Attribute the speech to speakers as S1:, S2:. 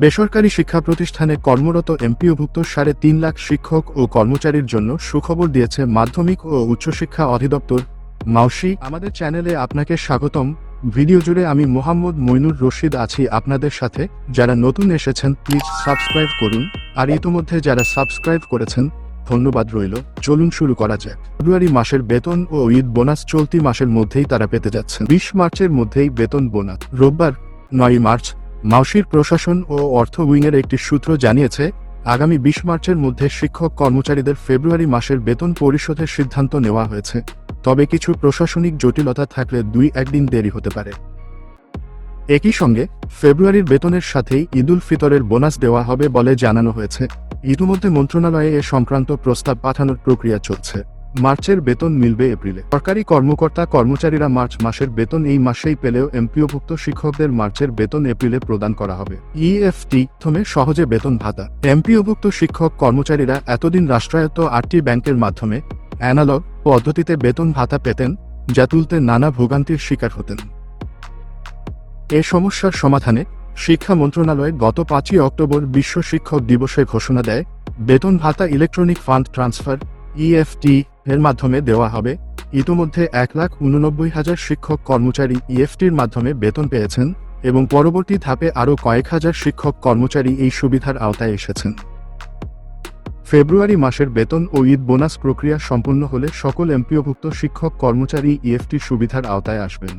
S1: বেসরকারি শিক্ষা প্রতিষ্ঠানে কর্মরত এমপিওভুক্ত সাড়ে তিন লাখ শিক্ষক ও কর্মচারীর জন্য সুখবর দিয়েছে মাধ্যমিক ও উচ্চশিক্ষা অধিদপ্তর। মাউসি, আমাদের চ্যানেলে আপনাকে স্বাগতম। ভিডিও জুড়ে আমি মোহাম্মদ মইনুর রশিদ আছি আপনাদের সাথে। যারা নতুন এসেছেন, প্লিজ সাবস্ক্রাইব করুন। আর ইতোমধ্যে যারা সাবস্ক্রাইব করেছেন, ধন্যবাদ রইল। চলুন শুরু করা যাক। ফেব্রুয়ারি মাসের বেতন ও ঈদ বোনাস চলতি মাসের মধ্যেই তারা পেতে যাচ্ছেন। বিশ মার্চের মধ্যেই বেতন বোনাস। রোববার নয় মার্চ মাউসির প্রশাসন ও অর্থ উইংয়ের একটি সূত্র জানিয়েছে, আগামী বিশ মার্চের মধ্যে শিক্ষক কর্মচারীদের ফেব্রুয়ারি মাসের বেতন পরিশোধের সিদ্ধান্ত নেওয়া হয়েছে, তবে কিছু প্রশাসনিক জটিলতা থাকলে দুই একদিন দেরি হতে পারে। একই সঙ্গে, ফেব্রুয়ারির বেতনের সাথেই ঈদুল ফিতরের বোনাস দেওয়া হবে বলে জানানো হয়েছে, ইতিমধ্যে মন্ত্রণালয়ে এ সংক্রান্ত প্রস্তাব পাঠানোর প্রক্রিয়া চলছে। মার্চের বেতন মিলবে এপ্রিলে। সরকারি কর্মকর্তা কর্মচারীরা মার্চ মাসের বেতন এই মাসেই পেলেও এমপিওভুক্ত শিক্ষকদের মার্চের বেতন এপ্রিলে প্রদান করা হবে। ইএফটি প্রথমে সহজে বেতন ভাতা। এমপিওভুক্ত শিক্ষক কর্মচারীরা এতদিন রাষ্ট্রায়ত্ত আটটি ব্যাংকের মাধ্যমে অ্যানালগ পদ্ধতিতে বেতন ভাতা পেতেন, যা তুলতে নানা ভোগান্তির শিকার হতেন। এ সমস্যার সমাধানে শিক্ষা মন্ত্রণালয় গত পাঁচই অক্টোবর বিশ্ব শিক্ষক দিবসে ঘোষণা দেয়, বেতন ভাতা ইলেকট্রনিক ফান্ড ট্রান্সফার, ইএফটি এর মাধ্যমে দেওয়া হবে। ইতোমধ্যে এক লাখ উননব্বই হাজার শিক্ষক কর্মচারী ইএফটির মাধ্যমে বেতন পেয়েছেন এবং পরবর্তী ধাপে আরও কয়েক হাজার শিক্ষক কর্মচারী এই সুবিধার আওতায় এসেছেন। ফেব্রুয়ারি মাসের বেতন ও ঈদ বোনাস প্রক্রিয়া সম্পন্ন হলে সকল এমপিওভুক্ত শিক্ষক কর্মচারী ইএফটি সুবিধার আওতায় আসবেন।